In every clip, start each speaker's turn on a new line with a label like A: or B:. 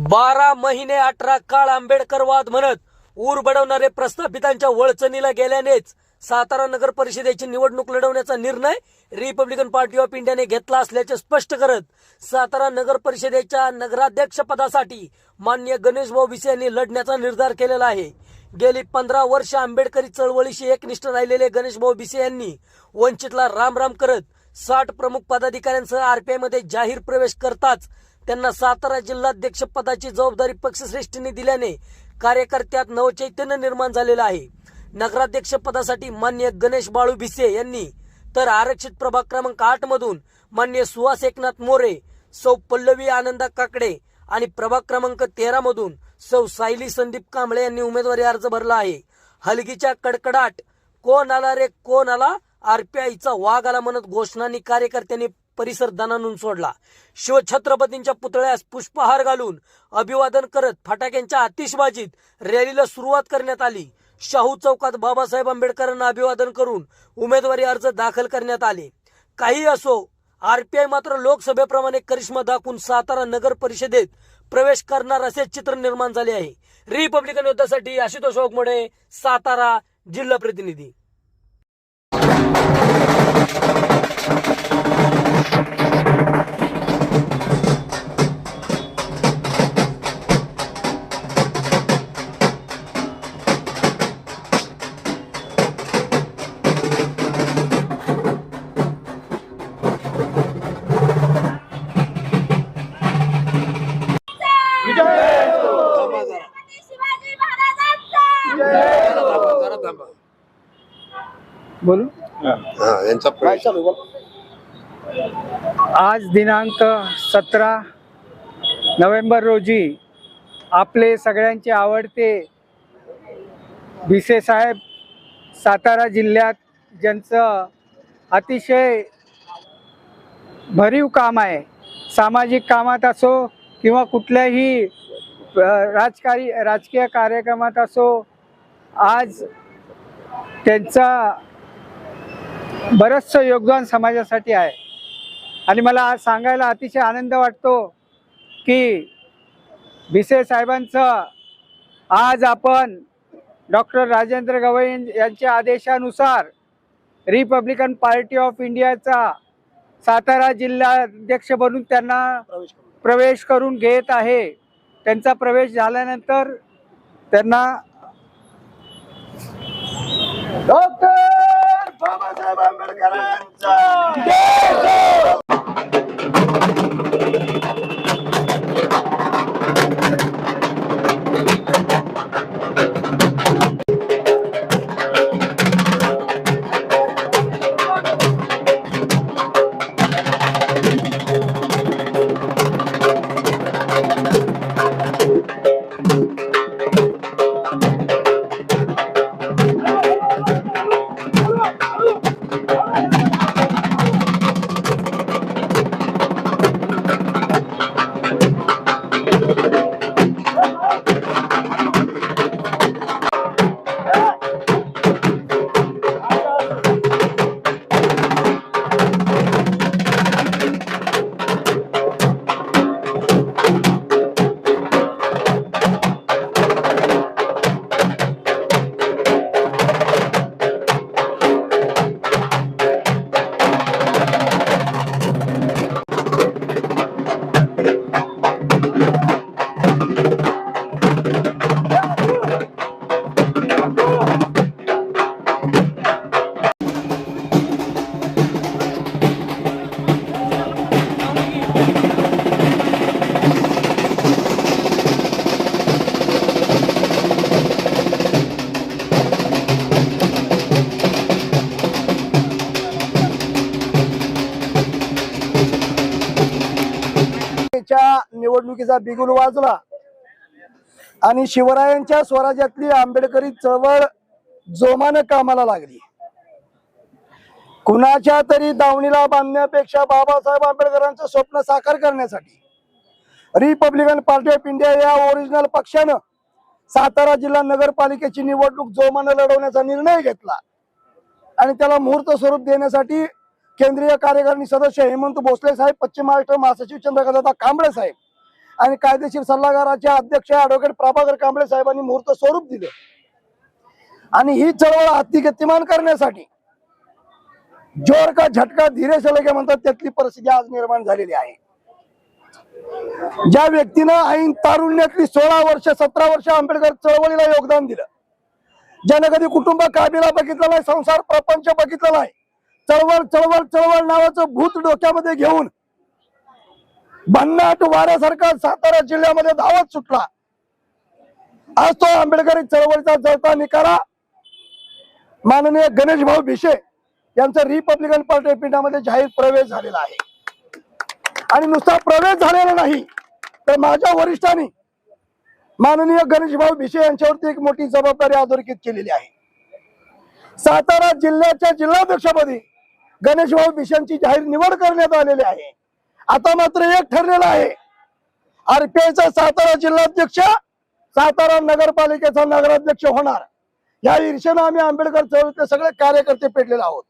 A: बारा महिने अठरा काळ आंबेडकरवाद म्हणत ऊर बडवणारे प्रस्थापितांच्या वळचणीला गेल्यानेच सातारा नगर परिषदेची निवडणूक लढवण्याचा निर्णय रिपब्लिकन पार्टी ऑफ इंडियाने घेतला असल्याचे स्पष्ट करत सातारा नगर परिषदेच्या नगराध्यक्ष पदासाठी मान्य गणेश भाऊ भिसे यांनी लढण्याचा निर्धार केलेला आहे. गेली पंधरा वर्ष आंबेडकरी चळवळीशी एकनिष्ठ राहिलेले गणेश भाऊ भिसे यांनी वंचितला राम राम करत साठ प्रमुख पदाधिकाऱ्यांसह आरपीआयमध्ये जाहीर प्रवेश करताच त्यांना सातारा जिल्हाध्यक्ष पदाची जबाबदारी पक्षश्रेष्ठीने दिल्याने कार्यकर्त्यात नवचैतन्य निर्माण झालेलं आहे. नगराध्यक्ष पदासाठी मान्य गणेश बाळू भिसे यांनी तर आरक्षित प्रभाग क्रमांक आठ मधून मान्य सुहास एकनाथ मोरे सौ पल्लवी आनंदा काकडे आणि प्रभाग क्रमांक तेरा मधून सौ सायली संदीप कांबळे यांनी उमेदवारी अर्ज भरला आहे. हलगीच्या कडकडाट कोण आला रे कोण आला आरपीआयचा वाघ आला म्हणत घोषणांनी कार्यकर्त्यांनी परिसर दणानून सोडला. शिवछत्रपतींच्या पुतळ्यास पुष्पहार घालून अभिवादन करत फटाक्यांच्या आतिषबाजीत रॅलीला सुरुवात करण्यात आली. शाहू चौकात बाबासाहेब आंबेडकरांना अभिवादन करून उमेदवारी अर्ज दाखल करण्यात आले. काही असो आरपीआय मात्र लोकसभेप्रमाणे करिश्मा दाखवून सातारा नगर परिषदेत प्रवेश करणार असे चित्र निर्माण झाले आहे. रिपब्लिकन युद्धासाठी आशुतोष वाघमोडे सातारा जिल्हा प्रतिनिधी.
B: यांचा
C: आज दिनांक सतरा नोव्हेंबर रोजी आपले सगळ्यांचे आवडते भिसे साहेब सातारा जिल्ह्यात ज्यांचं अतिशय भरीव काम आहे. सामाजिक कामात असो किंवा कुठल्याही राजकारी राजकीय कार्यक्रमात असो आज त्यांचा बरंचसं योगदान समाजासाठी आहे. आणि मला आज सांगायला अतिशय आनंद वाटतो की भिसे साहेबांचं आज आपण डॉक्टर राजेंद्र गवई यांच्या आदेशानुसार रिपब्लिकन पार्टी ऑफ इंडियाचा सातारा जिल्हाध्यक्ष बनून त्यांना प्रवेश करून घेत आहे. त्यांचा प्रवेश झाल्यानंतर त्यांना
B: डॉक्टर बाबासाहेब आंबेडकरांचा.
D: Thank you. निवडणुकीचा बिगुल वाजला. आणि शिवरायांच्या स्वराज्यातली आंबेडकरी चळवळ जोमानं कामाला लागली. कुणाच्या तरी दावणीला बांधण्यापेक्षा बाबासाहेब आंबेडकरांचं स्वप्न साकार करण्यासाठी रिपब्लिकन पार्टी ऑफ इंडिया या ओरिजिनल पक्षानं सातारा जिल्हा नगरपालिकेची निवडणूक जोमानं लढवण्याचा निर्णय घेतला. आणि त्याला मुहूर्त स्वरूप देण्यासाठी केंद्रीय कार्यकारिणी सदस्य हेमंत भोसले साहेब पश्चिम महाराष्ट्र महासचिव चंद्रकांत कांबळे साहेब आणि कायदेशीर सल्लागाराचे अध्यक्ष ऍडव्होकेट प्रभाकर कांबळे साहेबांनी मुहूर्त स्वरूप दिले. आणि ही चळवळ हाती गतिमान करण्यासाठी जोर का झटका धीरे सलगे म्हणतात त्यातली परिस्थिती आज निर्माण झालेली आहे. ज्या व्यक्तीनं ऐन तारुण्यातली सोळा वर्ष सतरा वर्ष आंबेडकर चळवळीला योगदान दिलं ज्यानं कधी कुटुंब काबीला बघितलं नाही संसार प्रपंच बघितलं नाही चळवळ चळवळ चळवळ नावाचं भूत डोक्यामध्ये घेऊन भन्नाट वाऱ्यासारखा सातारा जिल्ह्यामध्ये धावत सुटला. आज तो आंबेडकरी चळवळीचा जळता निकारा माननीय गणेश भाऊ भिशे यांचा रिपब्लिकन पार्टी पीठामध्ये जाहीर प्रवेश झालेला आहे. आणि नुसता प्रवेश झालेला नाही तर माझ्या वरिष्ठांनी माननीय गणेश भाऊ भिशे यांच्यावरती एक मोठी जबाबदारी अधोरेखित केलेली आहे. सातारा जिल्ह्याच्या जिल्हाध्यक्षपदी गणेश भाऊ भिशेंची जाहीर निवड करण्यात आलेली आहे. आता मात्र एक ठरलेलं आहे. आरपीआयचा सातारा जिल्हाध्यक्ष सातारा नगरपालिकेचा नगराध्यक्ष होणार. या ईर्षेनं आम्ही आंबेडकर चळवळीतले सगळे कार्यकर्ते पेटलेले आहोत.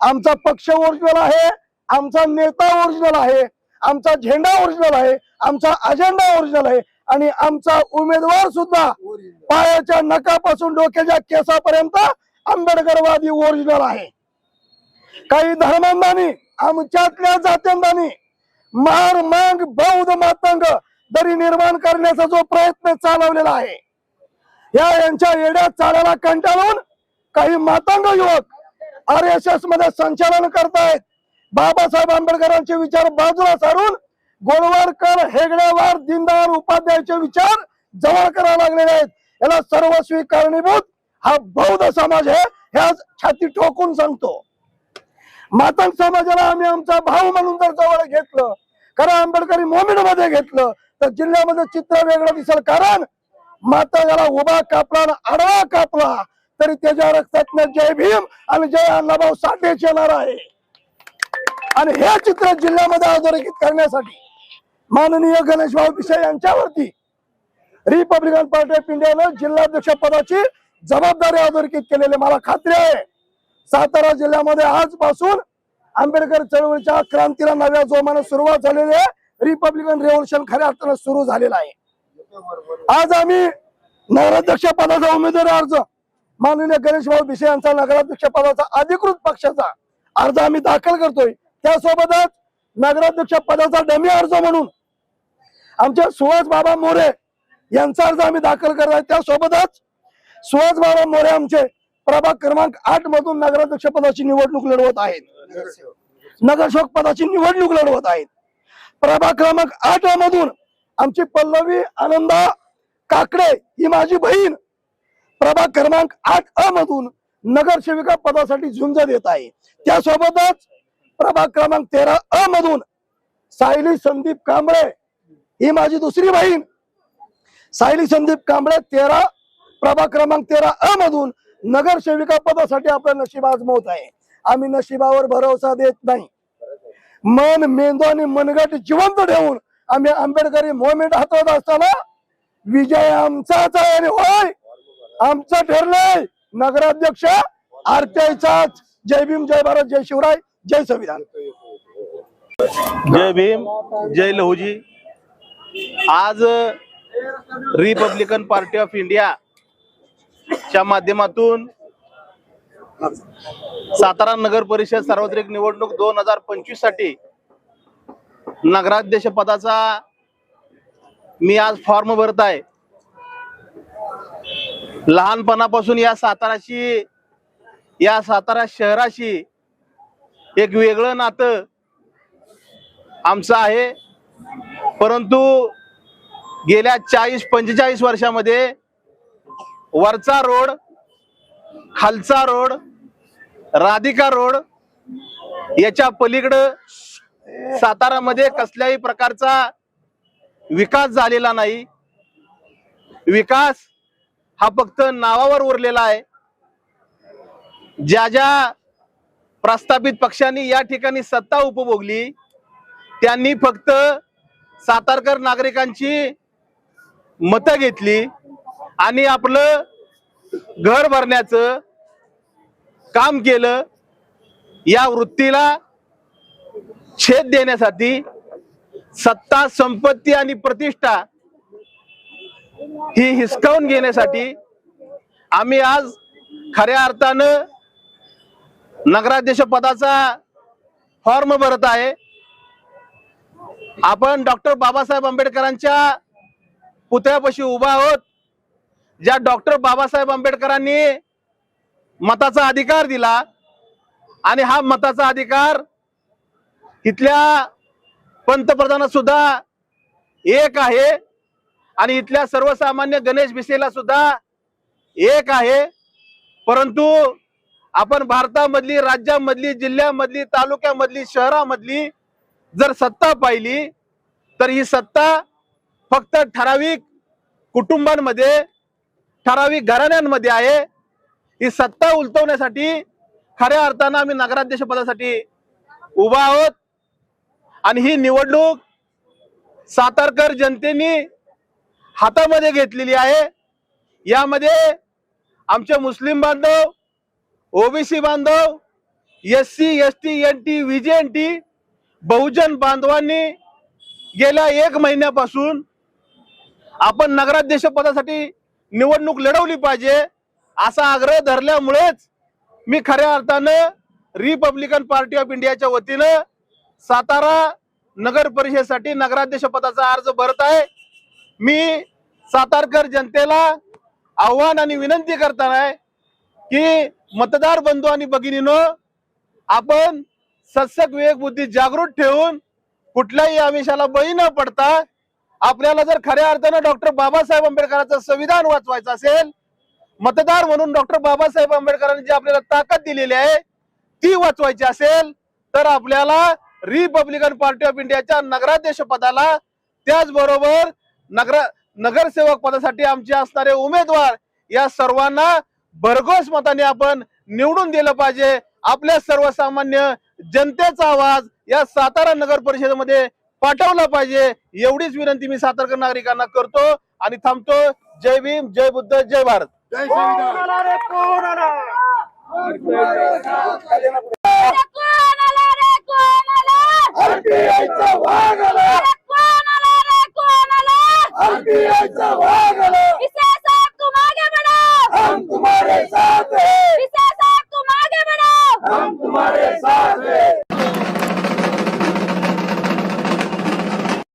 D: आमचा पक्ष ओरिजिनल आहे आमचा नेता ओरिजिनल आहे आमचा झेंडा ओरिजिनल आहे आमचा अजेंडा ओरिजिनल आहे आणि आमचा उमेदवार सुद्धा पायाच्या नकापासून डोक्याच्या केसापर्यंत आंबेडकरवादी ओरिजिनल आहे. काही धर्मांनी आमच्यातल्या जात्यांनी मार मांग बौद्ध मातंग दरी निर्माण करण्याचा जो प्रयत्न चालवलेला आहे या यांच्या येड्या चालाला कंटाळून काही मातंग युवक आर एस एसमध्ये संचालन करतायत. बाबासाहेब आंबेडकरांचे विचार बाजूला सारून गोळवारकर हेगडेवार दीनदयाळ उपाध्यायचे विचार जवळ करायला लागलेले आहेत. याला सर्वस्वी कारणीभूत हा बौद्ध समाज आहे हे आज छाती ठोकून सांगतो. मातंग समाजाला आम्ही आमचा भाऊ म्हणून जर जवळ घेतलं खरं आंबेडकरी मोमेंटमध्ये घेतलं. तर जिल्ह्यामध्ये चित्र वेगळं दिसेल. कारण मातंगाला उभा कापला आणि आडवा कापला. तरी त्याच्या रक्तात जय भीम आणि जय अण्णाभाऊ साठेच येणार आहे. आणि हे चित्र जिल्ह्यामध्ये अधोरेखित करण्यासाठी माननीय गणेश भाऊ पिसे यांच्यावरती रिपब्लिकन पार्टी ऑफ इंडियानं जिल्हाध्यक्ष पदाची जबाबदारी अधोरेखित केलेली मला खात्री आहे. सातारा जिल्ह्यामध्ये आजपासून आंबेडकर चळवळीच्या क्रांतीला नव्या जोमाने सुरुवात झालेली आहे. रिपब्लिकन रेव्होल्युशन खऱ्या अर्थानं सुरू झालेलं आहे. आज आम्ही नगराध्यक्ष पदाचा उमेदवारी अर्ज. माननीय गणेश भाऊ भिसे यांचा नगराध्यक्ष पदाचा अधिकृत पक्षाचा अर्ज आम्ही दाखल करतोय. त्यासोबतच नगराध्यक्ष पदाचा डमी अर्ज म्हणून आमच्या सुहास बाबा मोरे यांचा अर्ज आम्ही दाखल करत आहे. त्यासोबतच सुहास बाबा मोरे आमचे प्रभाग क्रमांक आठ मधून नगराध्यक्ष पदाची निवडणूक लढवत आहेत. नगरसेवक पदाची निवडणूक लढवत आहेत. प्रभाग क्रमांक आठ मधून आमची पल्लवी आनंदा काकडे ही माझी बहीण. प्रभाग क्रमांक आठ अ मधून नगरसेविका पदासाठी झुंज देत आहे. त्यासोबतच प्रभाग क्रमांक तेरा अ मधून सायली संदीप कांबळे ही माझी दुसरी बहीण. सायली संदीप कांबळे तेरा प्रभाग क्रमांक तेरा अ मधून नगरसेविका पदासाठी आपलं नशीब आजमवत आहे. आम्ही नशिबावर भरोसा देत नाही. मन मेंदू आणि मनगट जिवंत ठेवून आम्ही आंबेडकरी मोमेंट हातवत असताना विजय आमचाच आहे आणि होय. आमचं ठरलंय. नगराध्यक्ष आरत्याचाच जय भीम जय भारत जय शिवराय जय संविधान.
E: जय भीम जय लहुजी. आज रिपब्लिकन पार्टी ऑफ इंडिया च्या माध्यमातून सातारा नगर परिषद सार्वत्रिक निवडणूक दोन हजार पंचवीससाठी नगराध्यक्ष पदाचा मी आज फॉर्म भरत आहे. लहानपणापासून या साताराशी या सातारा शहराशी एक वेगळं नातं आमचं आहे. परंतु गेल्या चाळीस पंचेचाळीस वर्षामध्ये वरचा रोड खालचा रोड राधिका रोड याच्या पलीकडं सातारामध्ये कसल्याही प्रकारचा विकास झालेला नाही. विकास हा फक्त नावावर उरलेला आहे. ज्या ज्या प्रस्थापित पक्षांनी या ठिकाणी सत्ता उपभोगली त्यांनी फक्त सातारकर नागरिकांची मतं घेतली. आणि आपलं घर भरण्याचं काम केलं. या वृत्तीला छेद देण्यासाठी सत्ता संपत्ती आणि प्रतिष्ठा ही हिसकावून घेण्यासाठी आम्ही आज खऱ्या अर्थानं नगराध्यक्ष पदाचा फॉर्म भरत आहे. आपण डॉक्टर बाबासाहेब आंबेडकरांच्या पुतळ्यापाशी उभा आहोत. ज्या डॉक्टर बाबासाहेब आंबेडकरांनी मताचा अधिकार दिला आणि हा मताचा अधिकार इथल्या पंतप्रधान सुद्धा एक आहे आणि इथल्या सर्वसामान्य गणेश भिसेला सुद्धा एक आहे. परंतु आपण भारतामधली राज्यामधली जिल्ह्यामधली तालुक्यामधली शहरामधली जर सत्ता पाहिली तर ही सत्ता फक्त ठराविक कुटुंबांमध्ये ठराविक घराण्यांमध्ये आहे. ही सत्ता उलटवण्यासाठी खऱ्या अर्थानं आम्ही नगराध्यक्ष पदासाठी उभा आहोत. आणि ही निवडणूक सातारकर जनतेने हातामध्ये घेतलेली आहे. यामध्ये आमचे मुस्लिम बांधव ओबीसी बांधव S C S T N T VJN T बहुजन बांधवांनी गेल्या एक महिन्यापासून आपण नगराध्यक्ष पदासाठी निवडणूक लढवली पाहिजे असा आग्रह धरल्यामुळेच मी खऱ्या अर्थानं रिपब्लिकन पार्टी ऑफ इंडियाच्या वतीनं सातारा नगर परिषदेसाठी नगराध्यक्ष पदाचा अर्ज भरत आहे. मी सातारकर जनतेला आव्हान आणि विनंती करताना की मतदार बंधू आणि भगिनीनो आपण सत्सक विवेक बुद्धी जागृत ठेवून कुठल्याही आमिषाला बळी न पडता आपल्याला जर खऱ्या अर्थानं डॉक्टर बाबासाहेब आंबेडकरांचं संविधान वाचवायचं असेल मतदार म्हणून डॉक्टर बाबासाहेब आंबेडकरांनी जी आपल्याला ताकद दिलेली आहे ती वाचवायची असेल तर आपल्याला रिपब्लिकन पार्टी ऑफ इंडियाच्या नगराध्यक्ष पदाला त्याचबरोबर नगर नगरसेवक पदासाठी आमचे असणारे उमेदवार या सर्वांना भरघोस मताने आपण निवडून दिलं पाहिजे. आपल्या सर्वसामान्य जनतेचा आवाज या सातारा नगर परिषदेमध्ये पाठवला पाहिजे. एवढीच विनंती मी सातारकर नागरिकांना करतो आणि थांबतो. जय भीम जय बुद्ध जय भारत.
B: जय